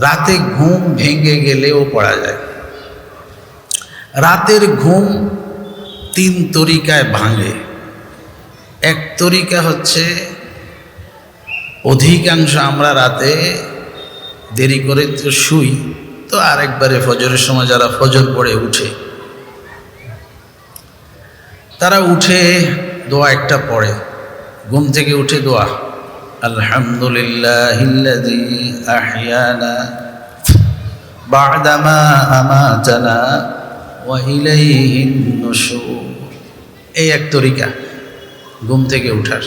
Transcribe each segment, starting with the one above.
রাতে ঘুম ভেঙে গেলেও পড়া যায়। রাতের ঘুম তিন তরিকায় ভাঙে। এক তরিকা হচ্ছে, অধিকাংশ আমরা রাতে দেরি করে তো শুই, তো আরেকবারে ফজরের সময় যারা ফজর পড়ে উঠে, তারা উঠে দোয়া একটা পড়ে। ঘুম থেকে উঠে দোয়া। আলহামদুলিল্লাহ আহিয়ানা বাদামা আমাতানা ওয়া ইলাইহিন নুশুর। এই এক তরিকা ঘুম থেকে উঠার।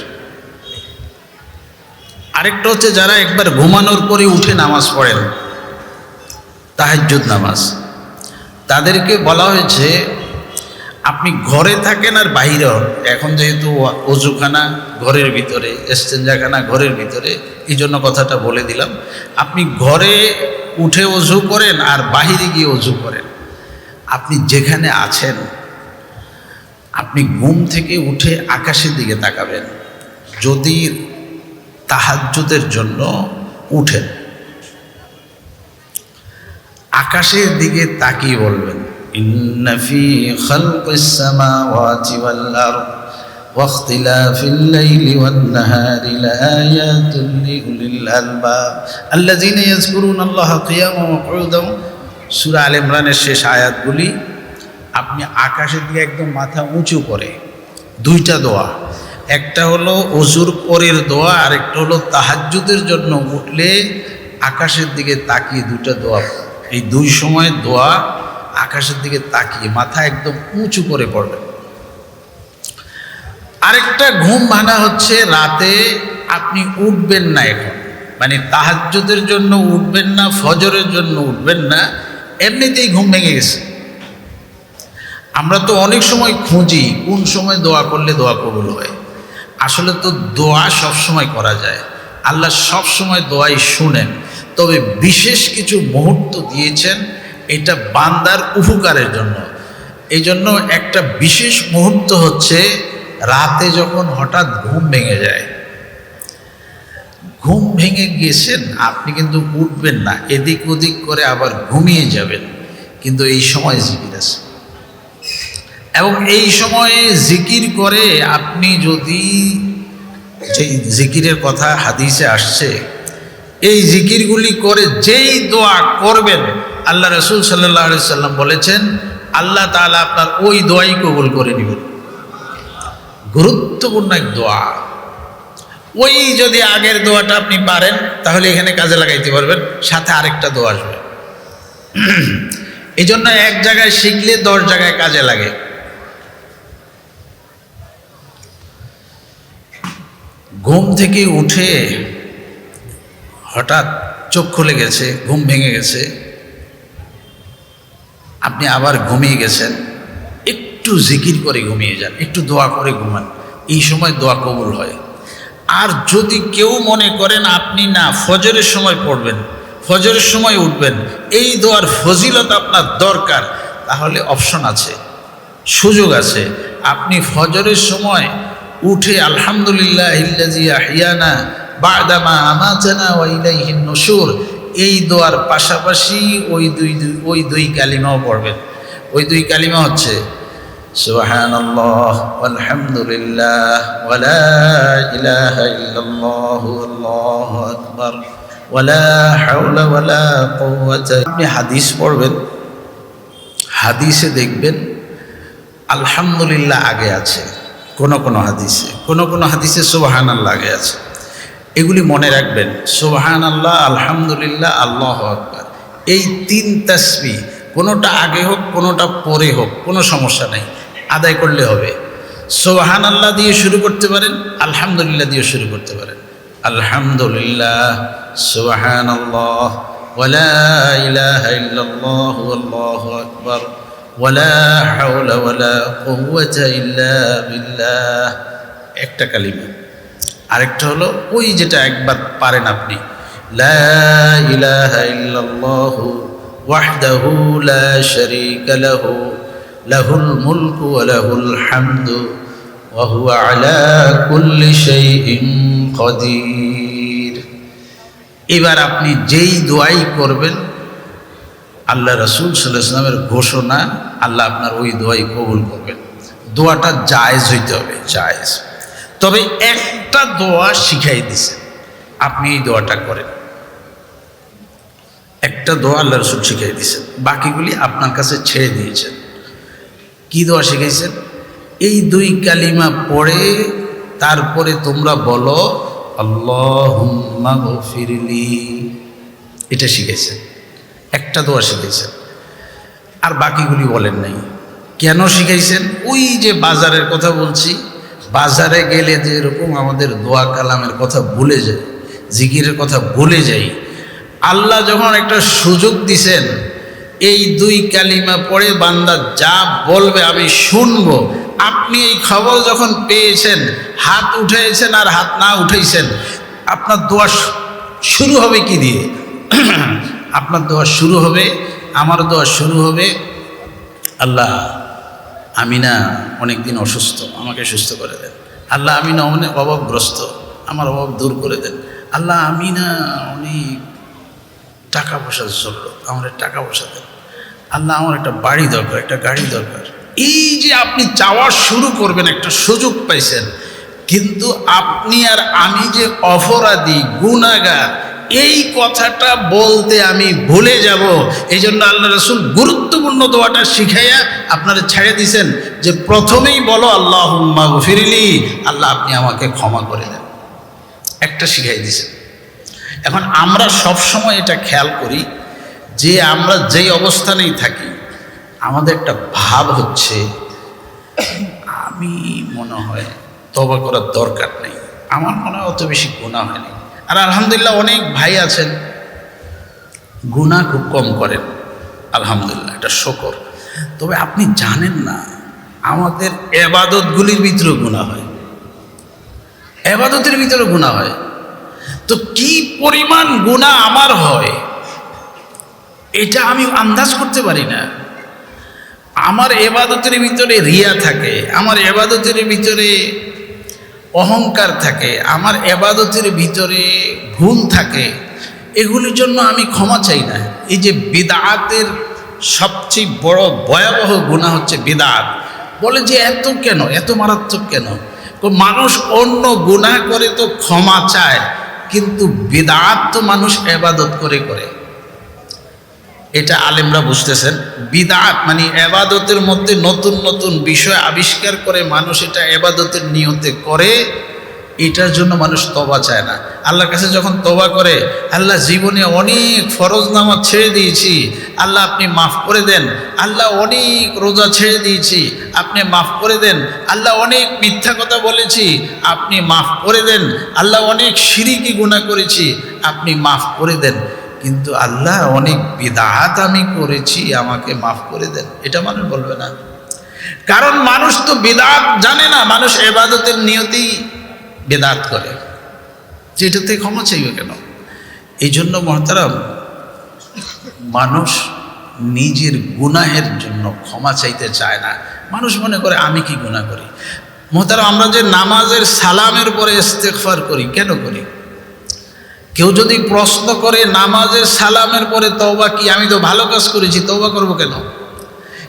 আরেকটা হচ্ছে যারা একবার ঘুমানোর পরে উঠে নামাজ পড়েন, তাহাজ্জুদ নামাজ। তাদেরকে বলা হয়েছে আপনি ঘরে থাকেন আর বাইরে হন এখন যেহেতু অজুখানা ঘরের ভিতরে এক্সচেঞ্জাখানা ঘরের ভিতরে এই জন্য কথাটা বলে দিলাম। আপনি ঘরে উঠে অজু করেন আর বাহিরে গিয়ে অজু করেন। আপনি যেখানে আছেন, আপনি ঘুম থেকে উঠে আকাশের দিকে তাকাবেন। যদি তাহাজ্জুদের জন্য উঠেন। আকাশের দিকে তাকিয়ে বলবেন إن في خلق السماوات والأرض واختلاف الليل والنهار لآيات لأولي الألباب الذين يذكرون الله قياما وقعودا সূরা আল ইমরানের শেষ আয়াতগুলি আপনি আকাশের দিকে একদম মাথা উঁচু করে দুইটা দোয়া একটা হলো অজুর পরের দোয়া আর একটা হলো তাহাজ্জুদের জন্য উঠলে আকাশের দিকে তাকিয়ে দুইটা দোয়া এই দুই সময় দোয়া আকাশের দিকে তাকিয়ে মাথা একদম উঁচু করে পড়বে। আরেকটা ঘুম ভাঙা হচ্ছে রাতে আপনি উঠবেন না এখন। মানে তাহাজ্জুদের জন্য উঠবেন না, ফজরের জন্য উঠবেন না, এমনিতেই ঘুম ভেঙে গেছে। আমরা তো অনেক সময় খুঁজি কোন সময় দোয়া করলে দোয়া কবুল হয়। আসলে তো দোয়া সব সময় করা যায়। আল্লাহ সব সময় দোয়াই শুনেন। তবে বিশেষ কিছু মুহূর্ত দিয়েছেন এটা বান্দার উপকারের জন্য। এই জন্য একটা বিশেষ মুহূর্ত হচ্ছে রাতে যখন হঠাৎ ঘুম ভেঙে যায়। ঘুম ভেঙে গেছেন আপনি কিন্তু উঠবেন না, এদিক ওদিক করে আবার ঘুমিয়ে যাবেন। কিন্তু এই সময় জিকির আছে। এবং এই সময়ে জিকির করে আপনি যদি যে জিকিরের কথা হাদিসে আসছে, এই জিকিরগুলি করে যেই দোয়া করবেন আল্লাহ রসুল সাল্লাহ সাল্লাম বলেছেন, আল্লাহ তালা আপনার ওই দোয়াই কবুল করে নেবেন। গুরুত্বপূর্ণ এক দোয়া। ওই যদি আগের দোয়াটা আপনি পারেন, তাহলে এখানে কাজে লাগাইতে পারবেন, সাথে আরেকটা দোয়া আসবে। এই জন্য এক জায়গায় শিখলে দশ জায়গায় কাজে লাগে। ঘুম থেকে উঠে হঠাৎ চোখ খুলে গেছে ঘুম ভেঙে গেছে আপনি আবার ঘুমিয়ে গেছেন, একটু জিকির করে ঘুমিয়ে যান, একটু দোয়া করে ঘুমান। এই সময় দোয়া কবুল হয়। আর যদি কেউ মনে করেন আপনি না, ফজরের সময় পড়বেন, ফজরের সময় উঠবেন, এই দোয়ার ফজিলত আপনার দরকার, তাহলে অপশন আছে, সুযোগ আছে। আপনি ফজরের সময় উঠে, আলহামদুলিল্লাহ ইল্লাজি আহিয়ানা বাদামা আমাচানা ওয়াইলাইহিন নসুর এই দোয়ার পাশাপাশি ওই দুই দুই ওই দুই কালিমাও পড়বেন ওই দুই কালিমা হচ্ছে سبحان الله والحمد لله ولا إله إلا الله والله أكبر ولا حول ولا قوة আপনি হাদিস পড়বেন হাদিসে দেখবেন আলহামদুলিল্লাহ আগে আছে কোন কোন হাদিসে কোন কোন হাদিসে সুবাহান আল্লাহ আগে আছে এগুলি মনে রাখবেন সুবাহান আল্লাহ আলহামদুলিল্লাহ আল্লাহ আকবর এই তিন তাসবি কোনোটা আগে হোক কোনোটা পরে হোক কোনো সমস্যা নেই আদায় করলে হবে সোহান আল্লাহ দিয়ে শুরু করতে পারেন আলহামদুলিল্লাহ দিয়ে শুরু করতে পারেন আলহামদুলিল্লাহ সোহান আল্লাহ ولا إله إلا الله والله أكبر ولا حول ولا قوة إلا بالله একটা কালিমা আরেকটা হলো, ওই যেটা একবার পারেন আপনি। এবার আপনি যেই দোয়াই করবেন, আল্লাহ রসুল সাল্লাহামের ঘোষণা, আল্লাহ আপনার ওই দোয়াই কবুল করবেন। দোয়াটা জায়েজ হইতে হবে, জায়েজ। তবে একটা দোয়া শিখাই দিছে। আপনি এই দোয়াটা করেন। একটা দোয়া আল্লাহ রসুল শিখাই দিয়েছেন বাকিগুলি আপনার কাছে ছেড়ে দিয়েছেন। কি দোয়া শিখাইছেন? এই দুই কালিমা পড়ে তারপরে তোমরা বলো আল্লাহ ফিরলি এটা শিখেছেন একটা দোয়া শিখেছেন আর বাকিগুলি বলেন নাই। কেন শিখাইছেন? ওই যে বাজারের কথা বলছি বাজারে গেলে যে এরকম আমাদের দোয়া কালামের কথা ভুলে যায় জিকিরের কথা ভুলে যাই, আল্লাহ যখন একটা সুযোগ দিছেন, এই দুই কালিমা পড়ে বান্দা যা বলবে আমি শুনব। আপনি এই খবর যখন পেয়েছেন, হাত উঠেছেন আর হাত না উঠেছেন আপনার দোয়া শুরু হবে কি দিয়ে? আপনার দোয়া শুরু হবে, আমার দোয়া শুরু হবে, আল্লাহ আমি না অনেক দিন অসুস্থ, আমাকে সুস্থ করে দেন। আল্লাহ আমি না অনেক অভাবগ্রস্ত, আমার অভাব দূর করে দেন। আল্লাহ আমি না অনেক টাকা পয়সার জন্য আমার টাকা পয়সা দেন। আল্লাহ আমার একটা বাড়ি দরকার, একটা গাড়ি দরকার। এই যে আপনি চাওয়া শুরু করবেন, একটা সুযোগ পাইছেন, কিন্তু আপনি আর আমি যে অপরাধী গুণাগার এই কথাটা বলতে আমি ভুলে যাব। এই জন্য আল্লাহ রসুল গুরুত্বপূর্ণ দোয়াটা শিখাইয়া আপনারা ছেড়ে দিছেন যে প্রথমেই বলো আল্লাহ ফিরিলি আল্লাহ আপনি আমাকে ক্ষমা করে দেন। একটা শিখাই দিছেন। এখন আমরা সব সময় এটা খেয়াল করি যে আমরা যেই অবস্থানেই থাকি, আমাদের একটা ভাব হচ্ছে, আমি মনে হয় তবা করার দরকার নেই। আমার মনে হয় অত বেশি গুণা হয়নি আর আলহামদুলিল্লাহ অনেক ভাই আছেন। গুণা খুব কম করেন। আলহামদুলিল্লাহ, এটা শকর। তবে আপনি জানেন না, আমাদের এবাদতগুলির ভিতরেও গুণা হয়। এবাদতের ভিতরে গুণা হয়। তো কি পরিমাণ গুণা আমার হয়, এটা আমি আন্দাজ করতে পারি না। আমার এবাদতের ভিতরে রিয়া থাকে, আমার এবাদতের ভিতরে অহংকার থাকে, আমার এবাদতের ভিতরে ভুল থাকে, এগুলির জন্য আমি ক্ষমা চাই না। এই যে বিদাতের সবচেয়ে বড় ভয়াবহ গুণা হচ্ছে বিদাত। বলে যে এত কেন? এত মারাত্মক কেন? মানুষ অন্য গুণা করে তো ক্ষমা চায়, কিন্তু বিদাত তো মানুষ এবাদত করে করে। এটা আলেমরা বুঝতেছেন। বিদাত মানে এবাদতের মধ্যে নতুন নতুন বিষয় আবিষ্কার করে মানুষ এটা এবাদতের নিয়তে করে, এটার জন্য মানুষ তবা চায় না। আল্লাহর কাছে যখন তবা করে, আল্লাহ জীবনে অনেক ফরজ নামাজ ছেড়ে দিয়েছি, আল্লাহ আপনি মাফ করে দেন, আল্লাহ অনেক রোজা ছেড়ে দিয়েছি, আপনি মাফ করে দেন, আল্লাহ অনেক মিথ্যা কথা বলেছি, আপনি মাফ করে দেন, আল্লাহ অনেক সিরিকি গুণা করেছি, আপনি মাফ করে দেন। কিন্তু আল্লাহ অনেক বিদাত আমি করেছি, আমাকে মাফ করে দেন। এটা মানুষ বলবে না। কারণ মানুষ তো বিদাত জানে না, মানুষ এবাদতের নিয়তেই বেদাত করে। যেটাতে ক্ষমা চাইবে কেন? এই জন্য মহতারাম, মানুষ নিজের গুনাহের জন্য ক্ষমা চাইতে চায় না। মানুষ মনে করে, আমি কি গুনাহ করি? মহতারাম, আমরা যে নামাজের সালামের পরে ইস্তেকফার করি, কেন করি? কেউ যদি প্রশ্ন করে নামাজের সালামের পরে তওবা কি, আমি তো ভালো কাজ করেছি, তওবা করব কেন?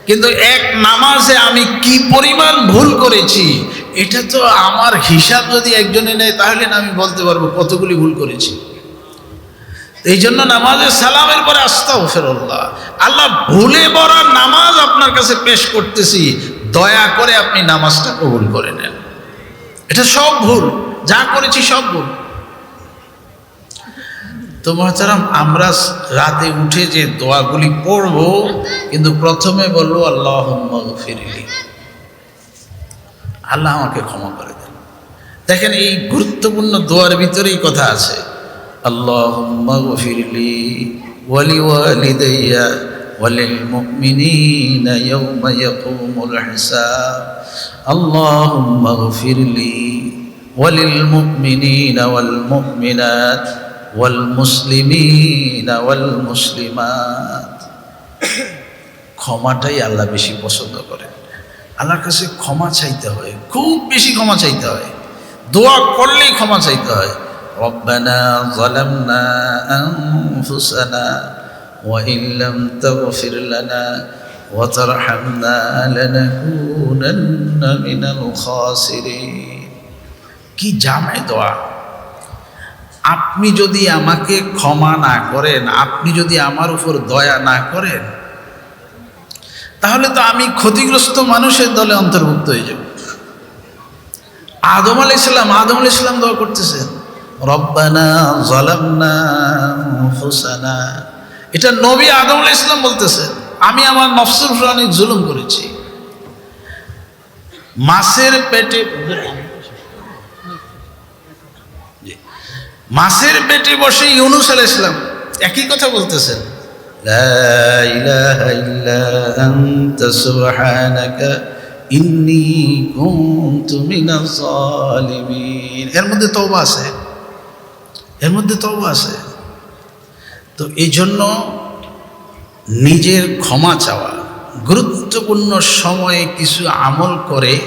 কিন্তু এক নামাজে আমি কি পরিমাণ ভুল করেছি, এটা তো আমার হিসাব যদি একজনে নেয়, তাহলে আমি বলতে পারব কতগুলি ভুল করেছি। এই জন্য নামাজের সালামের পরে আস্তাও ফেরল্লাহ আল্লাহ ভুলে বড় নামাজ আপনার কাছে পেশ করতেছি, দয়া করে আপনি নামাজটা কবুল করে নেন। এটা সব ভুল, যা করেছি সব ভুল। তো মহাচারাম আমরা রাতে উঠে যে দোয়াগুলি পড়ব কিন্তু প্রথমে বলবো আল্লাহ ফিরিলি আল্লাহ আমাকে ক্ষমা করে দেন দেখেন এই গুরুত্বপূর্ণ দোয়ার ভিতরেই কথা আছে আল্লাহ ফিরলি ওয়ালি ওয়ালিদাইয়া وللمؤمنين يوم يقوم الحساب اللهم اغفر لي وللمؤمنين والمؤمنات والمسلمين والمسلمات ক্ষমাটাই আল্লাহ বেশি পছন্দ করেন আল্লাহর কাছে ক্ষমা চাইতে হয় খুব বেশি ক্ষমা চাইতে হয় দোয়া করলেই ক্ষমা চাইতে হয় ربنا ظلمنا أنفسنا وإن لم تغفر لنا وترحمنا لنكونن من الخاسرين কি জামে দোয়া আপনি যদি আমাকে ক্ষমা না করেন, আপনি যদি আমার উপর দয়া না করেন, তাহলে তো আমি ক্ষতিগ্রস্ত মানুষের দলে অন্তর্ভুক্ত হয়ে যাব। আদম আলি ইসলাম আদম আলি ইসলাম দোয়া করতেছেন, রব্বানা জলামনা হুসানা এটা নবী আদম আলি ইসলাম বলতেছেন আমি আমার নফসুর অনেক জুলুম করেছি। মাছের পেটে মাসের পেটে বসে ইউনুস আল ইসলাম একই কথা বলতেছেন। এর মধ্যে তবা আছে। এর মধ্যে তবা আছে। তো এই জন্য নিজের ক্ষমা চাওয়া, গুরুত্বপূর্ণ সময়ে কিছু আমল করে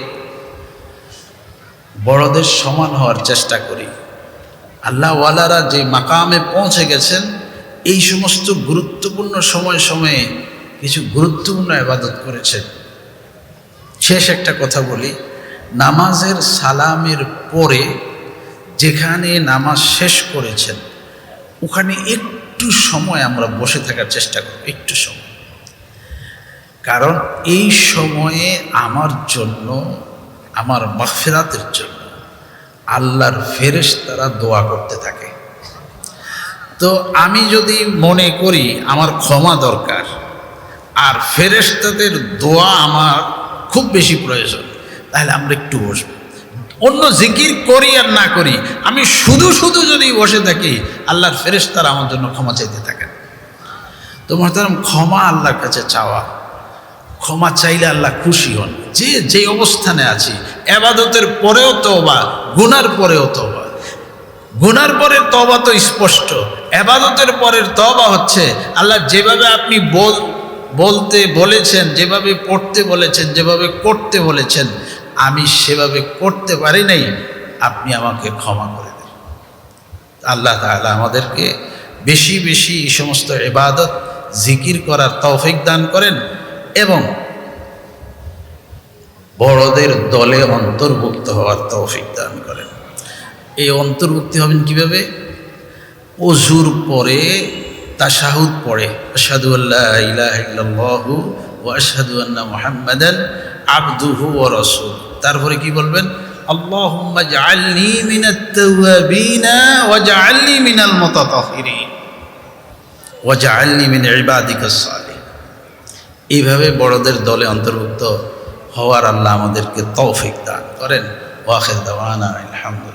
বড়দের সমান হওয়ার চেষ্টা করি। আল্লাহওয়ালারা যে মাকামে পৌঁছে গেছেন, এই সমস্ত গুরুত্বপূর্ণ সময় সময়ে কিছু গুরুত্বপূর্ণ আবাদত করেছেন। শেষ একটা কথা বলি, নামাজের সালামের পরে যেখানে নামাজ শেষ করেছেন, ওখানে একটু সময় আমরা বসে থাকার চেষ্টা করব, একটু সময়। কারণ এই সময়ে আমার জন্য, আমার মাফেরাতের জন্য আল্লাহর ফেরেশ তারা দোয়া করতে থাকে। তো আমি যদি মনে করি আমার ক্ষমা দরকার, আর ফেরেশতাদের দোয়া আমার খুব বেশি প্রয়োজন, তাহলে আমরা একটু বসব। অন্য জিকির করি আর না করি, আমি শুধু শুধু যদি বসে থাকি, আল্লাহর ফেরেশতারা আমার জন্য ক্ষমা চাইতে থাকেন। তো মহতারাম, ক্ষমা আল্লাহর কাছে চাওয়া, ক্ষমা চাইলে আল্লাহ খুশি হন। যে যে অবস্থানে আছি, এবাদতের পরেও তওবা গুনার পরেও তওবা। গুনার পরের তবা তো স্পষ্ট। এবাদতের পরের তবা হচ্ছে আল্লাহ যেভাবে আপনি বল, বলতে বলেছেন, যেভাবে পড়তে বলেছেন, যেভাবে করতে বলেছেন, আমি সেভাবে করতে পারি নাই, আপনি আমাকে ক্ষমা করে দেন। আল্লাহ তাআলা আমাদেরকে বেশি বেশি এই সমস্ত এবাদত, জিকির করার তৌফিক দান করেন এবং বড়দের দলে অন্তর্ভুক্ত হওয়ার তৌফিক দান করেন। এই অন্তর্ভুক্তি হবেন কীভাবে? অজুর পরে, তাশাহুদ পড়ে আশহাদু আল্লাহ ইল্লাল্লাহু ওয়া আশহাদু আন্না মুহাম্মাদান আবদুহু ওয়া রাসূল তারপরে কি বলবেন? এইভাবে বড়দের দলে অন্তর্ভুক্ত হওয়ার আল্লাহ আমাদেরকে তৌফিক দান করেন। ওয়াখের দাওয়ানা আলহামদুলিল্লাহ।